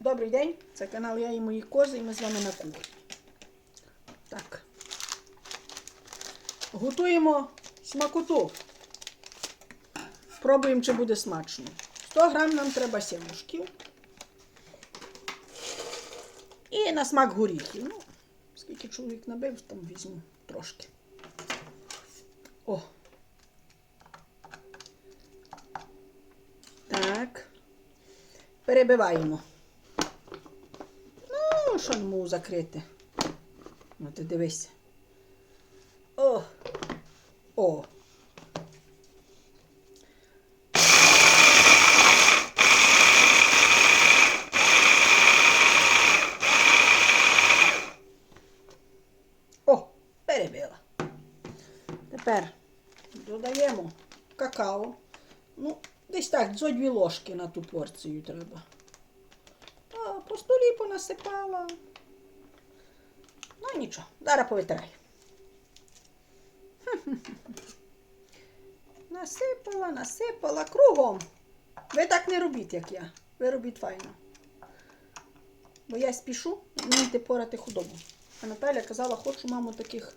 Добрий день, це канал Я і мої кози, і ми з вами на кухні. Так. Готуємо смакоту. Пробуємо, чи буде смачно. 100 грам нам треба сімушків. І на смак горіхів. Ну, скільки чоловік набив, там візьму трошки. О. Так. Перебиваємо. Ну, що не можу закрити. Ну, ти дивись. О! О! О, перебила. Тепер додаємо какао. Ну, десь так, зо дві ложки на ту порцію треба. По столі понасипала. Ну нічого, зараз повитирай. Насипала, насипала кругом. Ви так не робіть, як я. Ви робіть файно. Бо я спішу, вмієте порати худобу. А Наталя казала, хочу, мамо, таких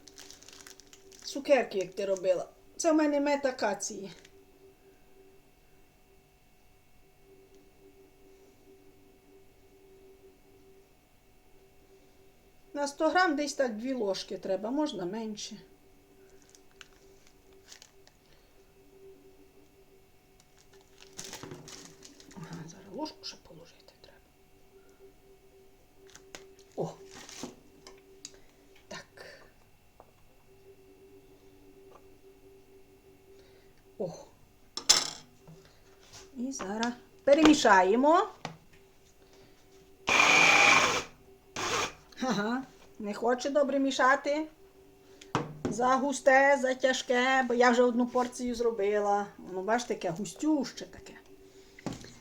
цукерки, як ти робила. Це в мене мед акації. 100 грам десь так дві ложки треба, можна менше. Зараз ложку ще положити треба. О. Так. О. І зараз перемішаємо. Ага, не хоче добре мішати. За густе, за тяжке, бо я вже одну порцію зробила. Воно, бачите, таке густюще таке.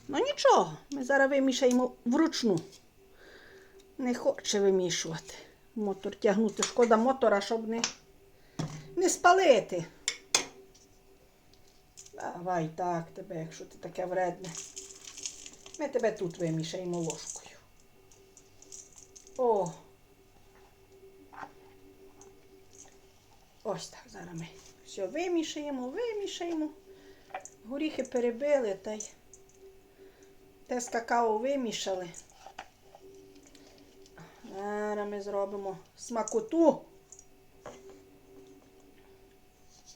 Ну нічого, ми зараз вимішаємо вручну. Не хоче вимішувати. Мотор тягнути. Шкода мотора, щоб не, не спалити. Давай так тебе, якщо ти таке вредне. Ми тебе тут вимішаємо ложкою. О. Ось так зараз ми все вимішаємо, вимішаємо. Горіхи перебили та й те з какао вимішали. Зараз ми зробимо смакоту.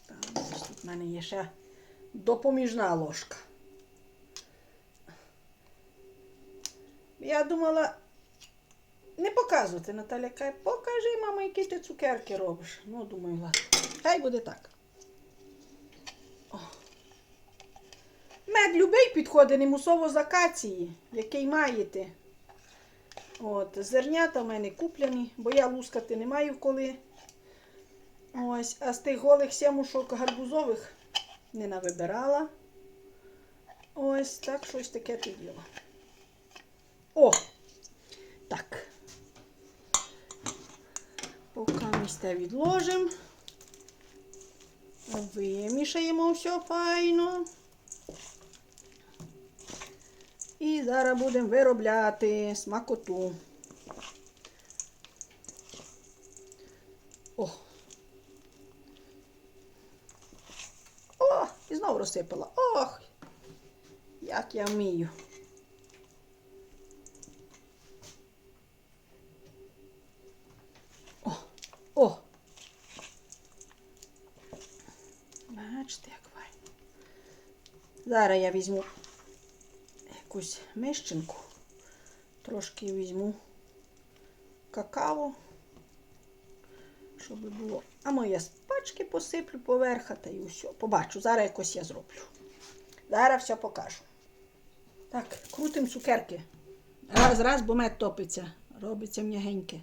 Так, тут в мене є ще допоміжна ложка. Я думала не показувати, Наталя каже, покажи, мама, які ти цукерки робиш. Ну, думаю, ладно. Хай буде так. О. Мед любий підходить, не мусово з акації, який маєте. От, зернята в мене куплені, бо я лускати не маю коли. Ось, а з тих голих сімушок гарбузових не навибирала. Ось так щось таке ти діло. О! Так. Поки ми те відложимо. Вимішаємо все файно. І зараз будемо виробляти смакоту. О! О! І знову розсипала. Ох! Як я вмію. О! О! Бачите, як файно. Зараз я візьму якусь мищенку, трошки візьму какао, щоб було. А моя з пачки посиплю поверха та й усе. Побачу, зараз якось я зроблю. Зараз все покажу. Так, крутим цукерки. Раз, раз, бо мед топиться. Робиться м'ягеньке.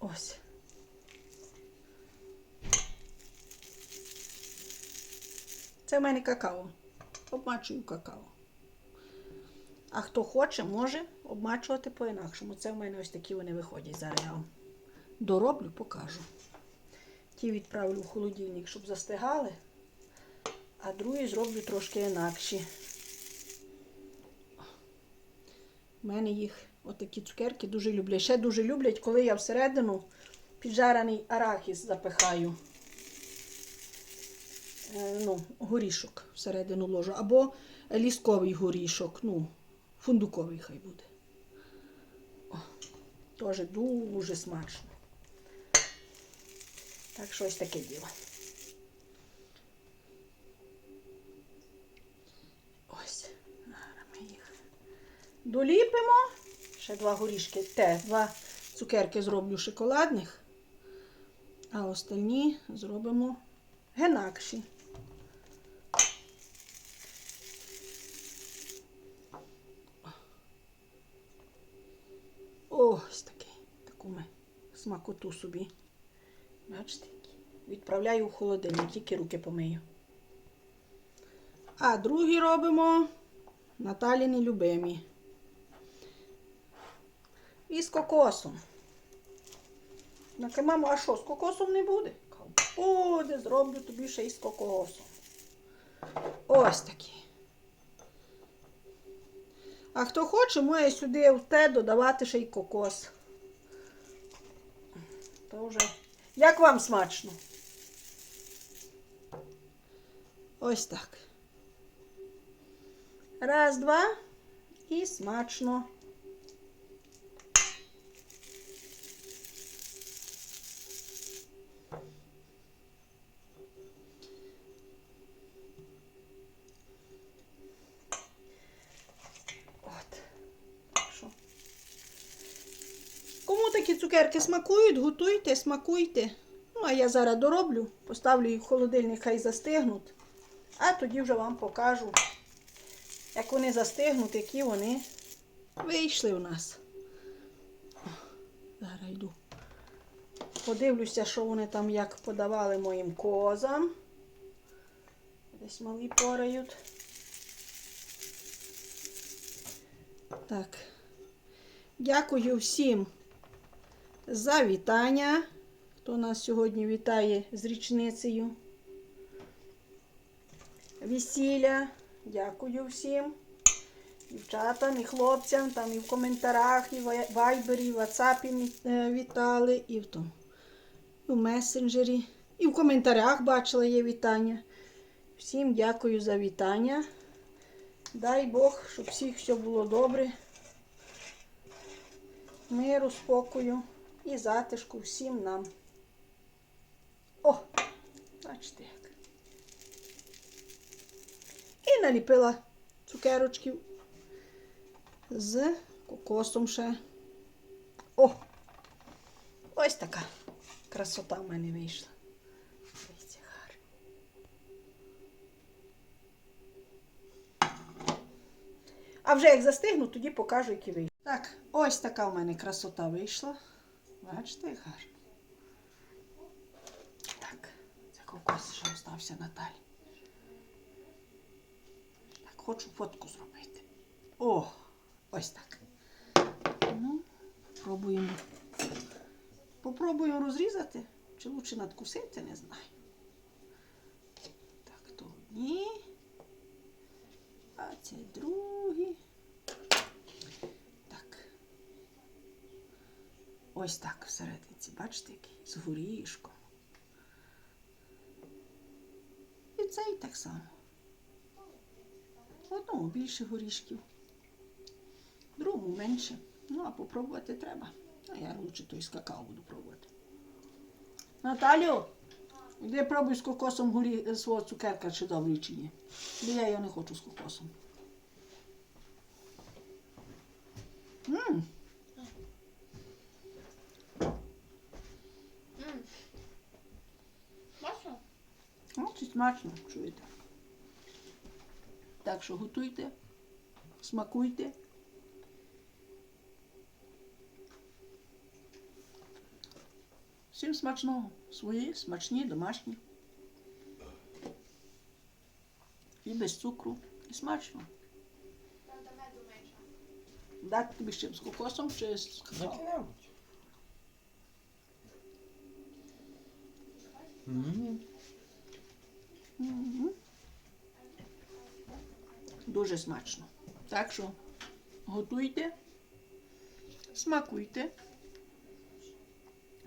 Ось. Це в мене какао. Обмачую какао. А хто хоче, може обмачувати по-інакшому. Це в мене ось такі вони виходять. Зараз я дороблю, покажу. Ті відправлю в холодильник, щоб застигали, а другі зроблю трошки інакші. У мене їх отакі цукерки дуже люблять. Ще дуже люблять, коли я всередину піджарений арахіс запихаю. Е, ну, горішок всередину ложу. Або лісковий горішок, ну, фундуковий хай буде. О, теж дуже смачно. Так що ось таке діло. Ось. Ми їх доліпимо. Ще два горішки. Те, два цукерки зроблю шоколадних, а остальні зробимо генакші. Ось такий. Таку ми смакоту собі. Бачите? Відправляю в холодильник, тільки руки помию. А другі робимо Наталіні любимі. І з кокосом. Нака, мамо, а що, з кокосом не буде? Буде, зроблю тобі ще й з кокосом. Ось такі. А хто хоче, може сюди в те додавати ще й кокос. То вже. Як вам смачно? Ось так. Раз, два. І смачно. От. Так що. Кому такі цукерки смакують, готуйте, смакуйте. Ну, а я зараз дороблю, поставлю їх в холодильник, хай застигнуть. А тоді вже вам покажу, як вони застигнуть, які вони вийшли у нас. Зараз йду. Подивлюся, що вони там як подавали моїм козам. Десь малі порають. Так. Дякую всім за вітання. Хто нас сьогодні вітає з річницею. Весілля. Дякую всім. Дівчатам і хлопцям, там і в коментарях, і в вайбері, і в ватсапі е, вітали, і в тому, і в месенджері, і в коментарях бачила є вітання. Всім дякую за вітання. Дай Бог, щоб всіх все було добре. Миру, спокою і затишку всім нам. О, бачите як. І наліпила цукерочків з кокосом ще. О! Ось така красота в мене вийшла. Дивіться, гарно. А вже як застигну, тоді покажу, які вийшли. Так, ось така в мене красота вийшла. Бачите, як гарно. Так, це кокос, що остався Наталі. Так, хочу фотку зробити. О, ось так. Ну, пробуємо. Попробую розрізати. Чи лучше надкусити, не знаю. Так, то одні. А це другі. Так. Ось так всерединці, бачите, який з горішком. І цей так само. Одному більше горішків, другому менше. Ну, а попробувати треба. А я лучше той з какао буду пробувати. Наталю, іди пробуй з кокосом горі... свого цукерка, чи добрий, чи ні. Бо я його не хочу з кокосом. Мм, М. Смачно? Це смачно, чуєте. Так що готуйте, смакуйте. Всім смачного. Свої, смачні, домашні. І без цукру. І смачно. Дати тобі з чим? З кокосом чи з какао? Дуже смачно. Так що готуйте, Смакуйте.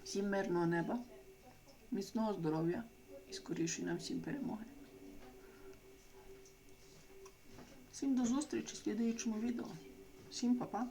Всім мирного неба, міцного здоров'я і скорішої нам всім перемоги. Всім до зустрічі в слідуючому відео. Всім па-па.